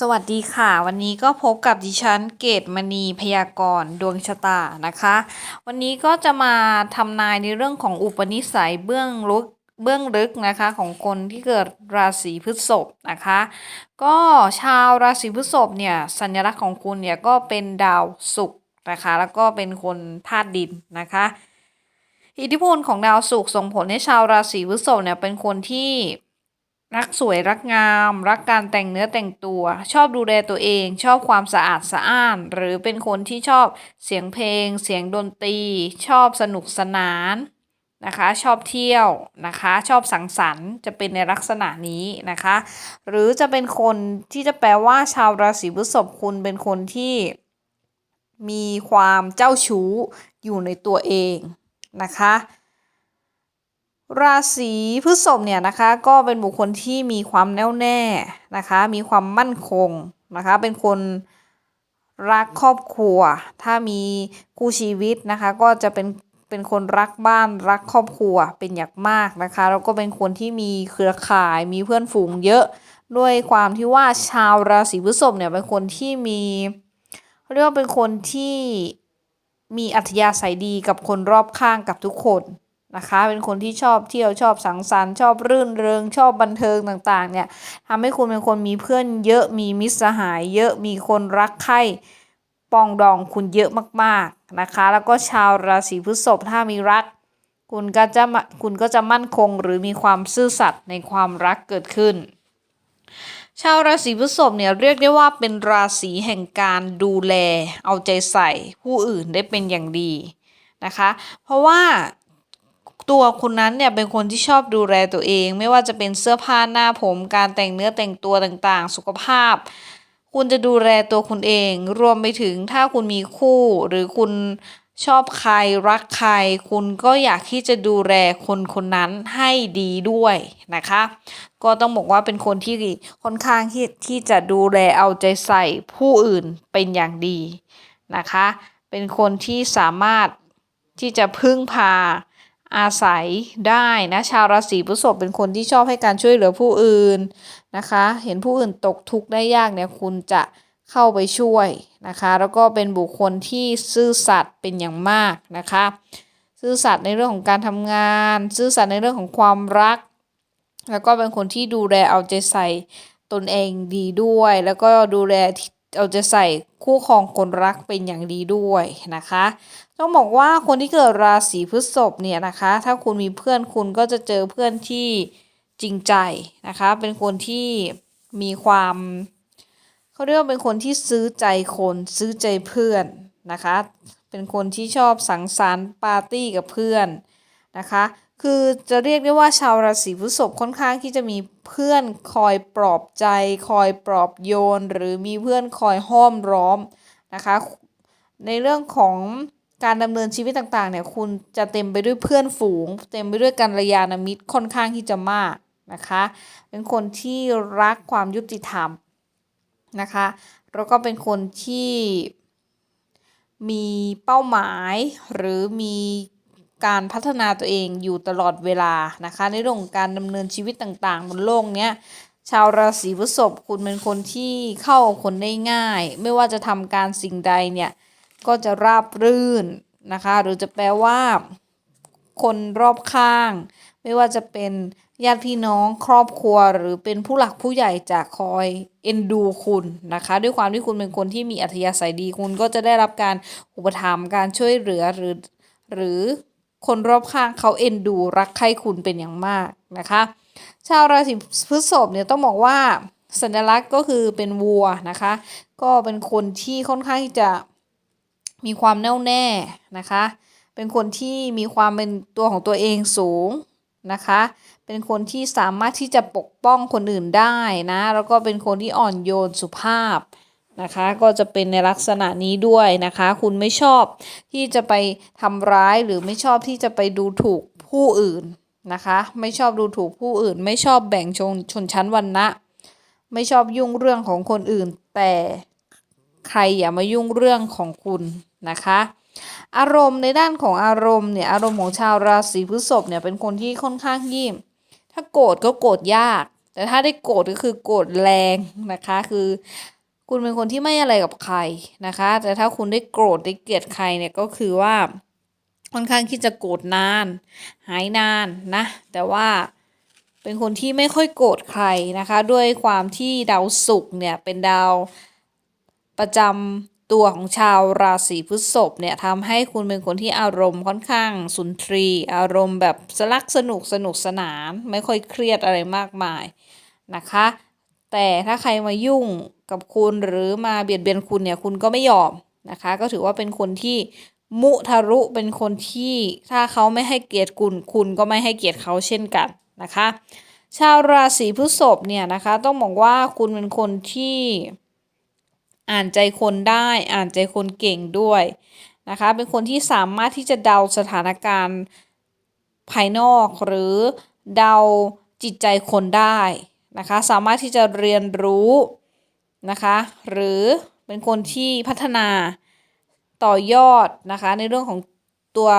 สวัสดีค่ะ วันนี้ก็พบกับดิฉันเกตมณีพยากรณ์ดวงชะตานะคะ วันนี้ก็จะมาทำนายในเรื่องของอุปนิสัยเบื้องลึกเบื้องลึกนะคะของคนที่เกิดราศีพฤษภนะคะ ก็ชาวราศีพฤษภเนี่ยสัญลักษณ์ของคุณเนี่ยก็เป็นดาวศุกร์นะคะ แล้วก็เป็นคนธาตุดินนะคะ อิทธิพลของดาวศุกร์ส่งผลให้ชาวราศีพฤษภเนี่ยเป็นคนที่ รักสวยรักงาม รักการแต่งเนื้อแต่งตัว ชอบดูแลตัวเอง ชอบความสะอาดสะอ้าน หรือเป็นคนที่ชอบเสียงเพลง เสียงดนตรี ชอบสนุกสนานนะคะ ชอบเที่ยวนะคะ ชอบสังสรรค์จะเป็นในลักษณะนี้นะคะ หรือจะเป็นคนที่จะแปลว่าชาวราศีพฤษภคุณเป็นคนที่มีความเจ้าชู้อยู่ในตัวเองนะคะ ราศีพฤษภเนี่ยนะคะก็เป็นบุคคลที่มีความแน่วแน่นะคะ มีความมั่นคงนะคะ เป็นคนรักครอบครัว ถ้ามีคู่ชีวิตนะคะ ก็จะเป็นเป็นคนรักบ้านรักครอบครัวเป็นอย่างมากนะคะแล้วก็เป็นคนที่มีเครือข่ายมีเพื่อนฝูงเยอะ ด้วยความที่ว่าชาวราศีพฤษภเนี่ยเป็นคนที่มีเรียกว่าเป็นคนที่มีอัธยาศัยดีกับคนรอบข้างกับทุกคน นะคะ เป็นคนที่ชอบเที่ยวชอบสังสรรค์ชอบรื่นเริงชอบบันเทิงต่างๆ เนี่ยทำให้คุณเป็นคนมีเพื่อนเยอะมีมิตรสหาย เยอะมีคนรักใคร่ปองดองคุณเยอะมากๆนะคะ แล้วก็ชาวราศีพฤษภถ้ามีรัก คุณก็จะคุณก็จะมั่นคงหรือมีความซื่อสัตย์ในความรักเกิดขึ้น ชาวราศีพฤษภเนี่ยเรียกได้ว่าเป็นราศีแห่งการดูแล เอาใจใส่ผู้อื่นได้เป็นอย่างดีนะคะ เพราะว่า ตัวคุณนั้นเนี่ยเป็นคนที่ชอบดูแลตัวเอง ไม่ว่าจะเป็นเสื้อผ้าหน้าผมการแต่งเนื้อแต่งตัวต่างๆ สุขภาพ คุณจะดูแลตัวคุณเอง รวมไปถึงถ้าคุณมีคู่ หรือคุณชอบใครรักใคร คุณก็อยากที่จะดูแลคนคนนั้นให้ดีด้วยนะคะ ก็ต้องบอกว่าเป็นคนที่ค่อนข้างที่ที่จะดูแลเอาใจใส่ผู้อื่นเป็นอย่างดีนะคะ เป็นคนที่สามารถที่จะพึ่งพา อาศัยได้นะชาวราศีพฤษภเป็นคนที่ชอบให้การช่วยเหลือผู้อื่นนะคะ เห็นผู้อื่นตกทุกข์ได้ยากเนี่ยคุณจะเข้าไปช่วยนะคะ แล้วก็เป็นบุคคลที่ซื่อสัตย์เป็นอย่างมากนะคะ ซื่อสัตย์ในเรื่องของการทำงาน ซื่อสัตย์ในเรื่องของความรัก แล้วก็เป็นคนที่ดูแลเอาใจใส่ตนเองดีด้วย แล้วก็ดูแล เอาใจใส่คู่ครองคนรักเป็นอย่างดีด้วยนะคะ ต้องบอกว่าคนที่เกิดราศีพฤษภเนี่ยนะคะ ถ้าคุณมีเพื่อนคุณก็จะเจอเพื่อนที่จริงใจนะคะ เป็นคนที่มีความเขาเรียกว่าเป็นคนที่ซื้อใจคนซื้อใจเพื่อนนะคะ เป็นคนที่ชอบสังสรรค์ปาร์ตี้กับเพื่อนนะคะ คือจะเรียกได้ว่าชาวราศีพฤษภค่อนข้างที่จะมีเพื่อนคอยปลอบใจ คอยปลอบโยน หรือมีเพื่อนคอยห้อมร้อมนะคะ ในเรื่องของการดำเนินชีวิตต่างๆเนี่ยคุณจะเต็มไปด้วยเพื่อนฝูง เต็มไปด้วยการยานมิตรค่อนข้างที่จะมากนะคะ เป็นคนที่รักความยุติธรรมนะคะ แล้วก็เป็นคนที่มีเป้าหมายหรือมี การพัฒนาตัวเองอยู่ตลอดเวลานะคะ ในเรื่องการดำเนินชีวิตต่างๆ บนโลกเนี้ยชาวราศีพฤษภคุณเป็นคนที่เข้าคนได้ง่าย ไม่ว่าจะทำการสิ่งใดเนี่ยก็จะราบรื่นนะคะ หรือจะแปลว่า คนรอบข้าง ไม่ว่าจะเป็นญาติพี่น้องครอบครัว หรือเป็นผู้หลักผู้ใหญ่จะคอยเอ็นดูคุณนะคะ ด้วยความที่คุณเป็นคนที่มีอัธยาศัยดีคุณก็จะได้รับการอุปถัมภ์การช่วยเหลือหรือหรือ คนรอบข้างเขาเอ็นดูรักใคร่คุณเป็นอย่างมากนะคะ ชาวราศีพฤษภเนี่ยต้องบอกว่าสัญลักษณ์ก็คือเป็นวัวนะคะ ก็เป็นคนที่ค่อนข้างที่จะมีความแน่วแน่นะคะ เป็นคนที่มีความเป็นตัวของตัวเองสูงนะคะ เป็นคนที่สามารถที่จะปกป้องคนอื่นได้นะ แล้วก็เป็นคนที่อ่อนโยนสุภาพ นะคะ ก็จะเป็นในลักษณะนี้ด้วยนะคะ คุณไม่ชอบที่จะไปทำร้ายหรือไม่ชอบที่จะไปดูถูกผู้อื่นนะคะ ไม่ชอบดูถูกผู้อื่น ไม่ชอบแบ่งชนชนชั้นวรรณะ ไม่ชอบยุ่งเรื่องของคนอื่น แต่ใครอย่ามายุ่งเรื่องของคุณนะคะ อารมณ์ในด้านของอารมณ์เนี่ยอารมณ์ของชาวราศีพฤษภเนี่ยเป็นคนที่ค่อนข้างยิ่มถ้าโกรธก็โกรธยาก แต่ถ้าได้โกรธก็คือโกรธแรงนะคะ คือ คุณเป็นคนที่ไม่อะไรกับใครนะคะ แต่ถ้าคุณได้โกรธได้เกลียดใครเนี่ยก็คือว่าค่อนข้างที่จะโกรธนาน หายนานนะ แต่ว่าเป็นคนที่ไม่ค่อยโกรธใครนะคะ ด้วยความที่ดาวศุกร์เนี่ยเป็นดาวประจำตัวของชาวราศีพฤษภเนี่ยทำให้คุณเป็นคนที่อารมณ์ค่อนข้างสุนทรี อารมณ์แบบสลักสนุกสนุกสนาน ไม่ค่อยเครียดอะไรมากมายนะคะ แต่ถ้าใครมายุ่งกับคุณหรือมาเบียดเบียนคุณเนี่ยคุณก็ไม่ยอมนะคะ ก็ถือว่าเป็นคนที่มุทะรุเป็นคนที่ถ้าเขาไม่ให้เกียรติคุณคุณก็ไม่ให้เกียรติเขาเช่นกันนะคะ ชาวราศีพฤษภเนี่ยนะคะต้องบอกว่าคุณเป็นคนที่อ่านใจคนได้อ่านใจคนเก่งด้วยนะคะ เป็นคนที่สามารถที่จะเดาสถานการณ์ภายนอกหรือเดาจิตใจคนได้ นะคะสามารถที่จะเรียนรู้นะคะหรือเป็นคนที่พัฒนาต่อยอดนะคะในเรื่องของตัว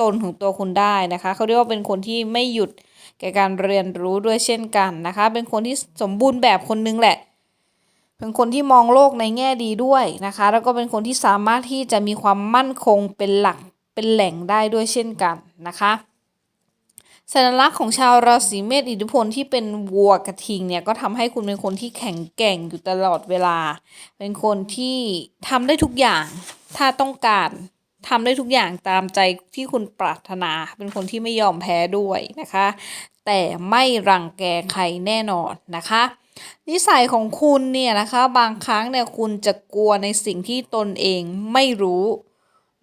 ตนของตัวคุณได้นะคะเขาเรียกว่าเป็นคนที่ไม่หยุดแก่การเรียนรู้ด้วยเช่นกันนะคะ เป็นคนที่สมบูรณ์แบบคนนึงแหละ เป็นคนที่มองโลกในแง่ดีด้วยนะคะ แล้วก็เป็นคนที่สามารถที่จะมีความมั่นคงเป็นหลักเป็นแหล่งได้ด้วยเช่นกันนะคะ สัญลักษณ์ของชาวราศีเมษอิทธิพลที่เป็นวัวกระทิงเนี่ยก็ทำให้คุณเป็นคนที่แข็งแกร่งอยู่ตลอดเวลา เป็นคนที่ทำได้ทุกอย่าง ถ้าต้องการทำได้ทุกอย่างตามใจที่คุณปรารถนา เป็นคนที่ไม่ยอมแพ้ด้วยนะคะ แต่ไม่รังแกใครแน่นอนนะคะ นิสัยของคุณเนี่ยนะคะบางครั้งเนี่ยคุณจะกลัวในสิ่งที่ตนเองไม่รู้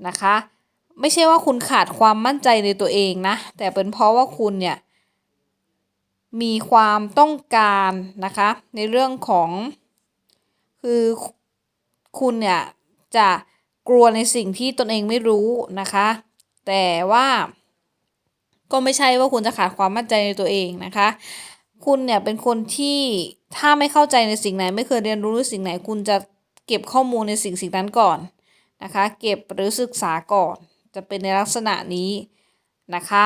นะคะ ไม่ใช่ว่าคุณขาดความมั่นใจในตัวเองนะ แต่เป็นเพราะว่าคุณเนี่ยมีความต้องการนะคะ ในเรื่องของคือคุณเนี่ยจะกลัวในสิ่งที่ตนเองไม่รู้นะคะ แต่ว่าก็ไม่ใช่ว่าคุณจะขาดความมั่นใจในตัวเองนะคะ คุณเนี่ยเป็นคนที่ถ้าไม่เข้าใจในสิ่งไหน ไม่เคยเรียนรู้ในสิ่งไหน คุณจะเก็บข้อมูลในสิ่งสิ่งนั้นก่อนนะคะ เก็บหรือศึกษาก่อน จะเป็นในลักษณะนี้นะคะ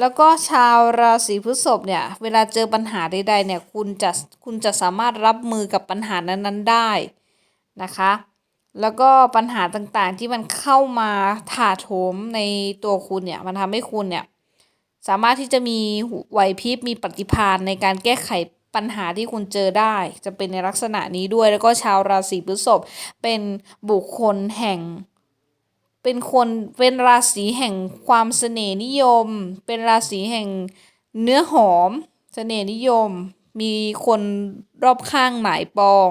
แล้วก็ชาวราศีพฤษภเนี่ย เวลาเจอปัญหาใดๆเนี่ยคุณจะคุณจะสามารถรับมือกับปัญหานั้นๆได้นะคะ แล้วก็ปัญหาต่างๆที่มันเข้ามาถาโถมในตัวคุณเนี่ยมันทำให้คุณเนี่ยสามารถที่จะมีไหวพริบมีปฏิภาณในการแก้ไขปัญหาที่คุณเจอได้ จะเป็นในลักษณะนี้ด้วยแล้วก็ชาวราศีพฤษภเป็นบุคคลแห่ง เป็นคนเป็นราศีแห่งความเสน่ห์นิยม เป็นราศีแห่งเนื้อหอมเสน่ห์นิยม มีคนรอบข้างหมายปอง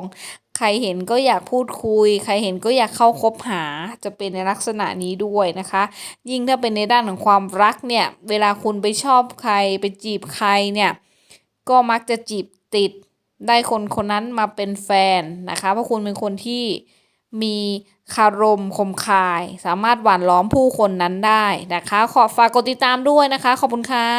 ใครเห็นก็อยากพูดคุย ใครเห็นก็อยากเข้าคบหาจะเป็นในลักษณะนี้ด้วยนะคะ ยิ่งถ้าเป็นในด้านของความรักเนี่ย เวลาคุณไปชอบใครไปจีบใครเนี่ย ก็มักจะจีบติดได้คนคนนั้นมาเป็นแฟนนะคะ เพราะคุณเป็นคนที่ มีคารมคมคาย สามารถหว่านล้อมผู้คนนั้นได้นะคะ ขอฝากกดติดตามด้วยนะคะ ขอบคุณค่ะ